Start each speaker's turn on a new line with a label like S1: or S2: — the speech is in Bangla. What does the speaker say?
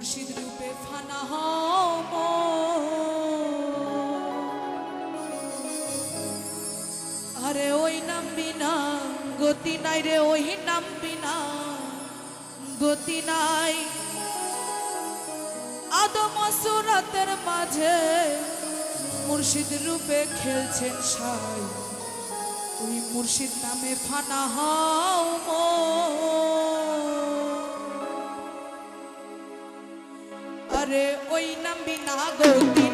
S1: মুর্শিদ রূপে ফানা হও আরে ওই নাম বিনা গতি নাই রে ওই নাম বিনা গতি নাই। আদম সুরাতের মাঝে মুর্শিদ রূপে খেলছেন সাই। ওই মুর্শিদ নামে ফানা হও মন। ওই নাম বিনা গতি